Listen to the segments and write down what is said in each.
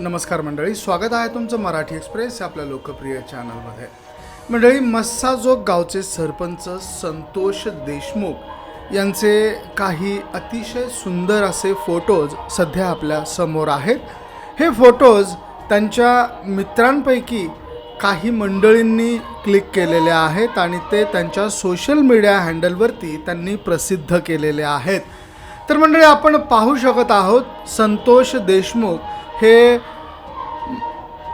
नमस्कार मंडळी स्वागत आहे तुमचं मराठी एक्सप्रेस आपल्या लोकप्रिय चॅनलमध्ये. मंडळी मस्साजोग गावचे सरपंच संतोष देशमुख यांचे काही अतिशय सुंदर असे फोटोज सध्या आपल्यासमोर आहेत. हे फोटोज त्यांच्या मित्रांपैकी काही मंडळींनी क्लिक केलेले आहेत आणि ते त्यांच्या सोशल मीडिया हँडलवरती त्यांनी प्रसिद्ध केलेले आहेत. तर मंडळी आपण पाहू शकत आहोत संतोष देशमुख हे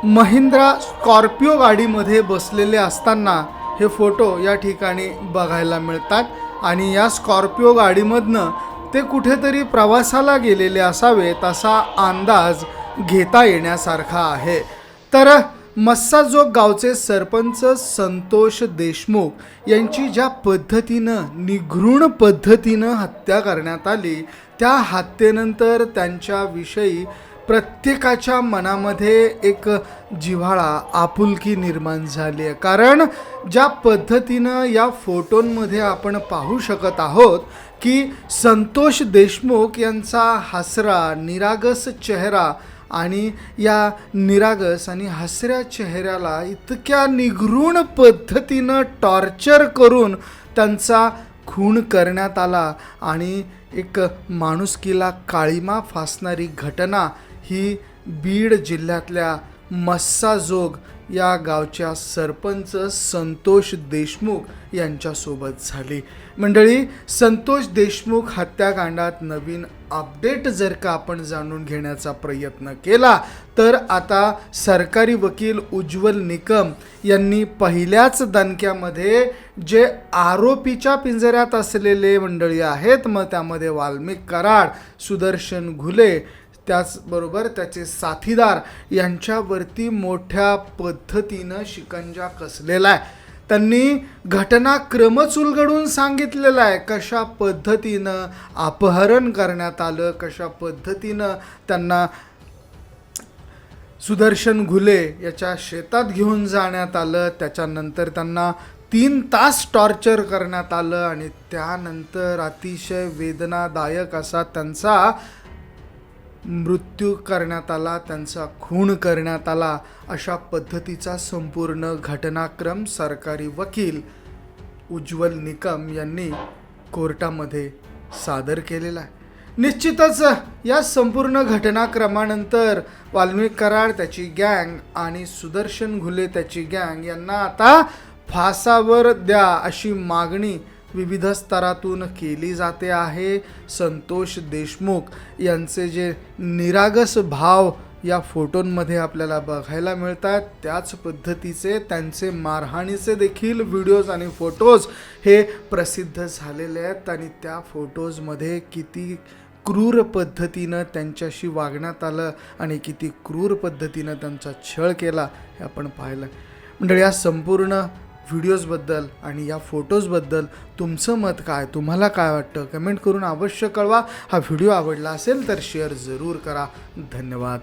महिंद्रा स्कॉर्पिओ गाडीमध्ये बसलेले असताना हे फोटो या ठिकाणी बघायला मिळतात आणि या स्कॉर्पिओ गाडीमधनं ते कुठेतरी प्रवासाला गेलेले असावेत असा अंदाज घेता येण्यासारखा आहे. तर मस्साजोग गावचे सरपंच संतोष देशमुख यांची ज्या पद्धतीनं निघृण पद्धतीनं हत्या करण्यात आली त्या हत्येनंतर त्यांच्याविषयी प्रत्येकाच्या मनामध्ये एक जिव्हाळा आपुलकी निर्माण झाली आहे. कारण ज्या पद्धतीनं या फोटोंमध्ये आपण पाहू शकत आहोत की संतोष देशमुख यांचा हसरा निरागस चेहरा आणि या निरागस आणि हसऱ्या चेहऱ्याला इतक्या निघृण पद्धतीनं टॉर्चर करून त्यांचा खून करण्यात आला आणि एक माणुसकीला काळीमा फासणारी घटना ही बीड जिल्ह्यातल्या मस्साजोग या गावच्या सरपंच संतोष देशमुख यांच्यासोबत झाली. मंडळी संतोष देशमुख हत्याकांडात नवीन अपडेट जर का आपण जाणून घेण्याचा प्रयत्न केला तर आता सरकारी वकील उज्ज्वल निकम यांनी पहिल्याच दणक्यामध्ये जे आरोपीच्या पिंजऱ्यात असलेले मंडळी आहेत मग त्यामध्ये वाल्मिक कराड सुदर्शन घुले त्याचबरोबर त्याचे साथीदार यांच्यावरती मोठ्या पद्धतीनं शिकंजा कसलेला आहे. त्यांनी घटनाक्रमच उलगडून सांगितलेला आहे. कशा पद्धतीनं अपहरण करण्यात आलं कशा पद्धतीनं त्यांना सुदर्शन घुले याच्या शेतात घेऊन जाण्यात आलं त्याच्यानंतर त्यांना तीन तास टॉर्चर करण्यात आलं आणि त्यानंतर अतिशय वेदनादायक असा त्यांचा मृत्यू करण्यात आला त्यांचा खून करण्यात आला अशा पद्धतीचा संपूर्ण घटनाक्रम सरकारी वकील उज्ज्वल निकम यांनी कोर्टामध्ये सादर केलेला आहे. निश्चितच या संपूर्ण घटनाक्रमानंतर वाल्मिक कराड त्याची गँग आणि सुदर्शन घुले त्याची गँग यांना आता फासावर द्या अशी मागणी विविध स्तरातून केली जाते आहे. संतोष देशमुख यांचे जे निरागस भाव या फोटोंमध्ये आपल्याला बघायला मिळतात त्याच पद्धतीचे त्यांचे मारहाणीचे देखील व्हिडिओज आणि फोटोज हे प्रसिद्ध झालेले आहेत आणि त्या फोटोजमध्ये किती क्रूर पद्धतीनं त्यांच्याशी वागण्यात आलं आणि किती क्रूर पद्धतीनं त्यांचा छळ केला हे आपण पाहिलं. मंडळी या संपूर्ण व्हिडिओजबद्दल आणि या फोटोजबद्दल तुमचं मत काय? तुम्हाला काय वाटतं? कमेंट करून अवश्य कळवा. हा व्हिडिओ आवडला असेल तर शेअर जरूर करा. धन्यवाद.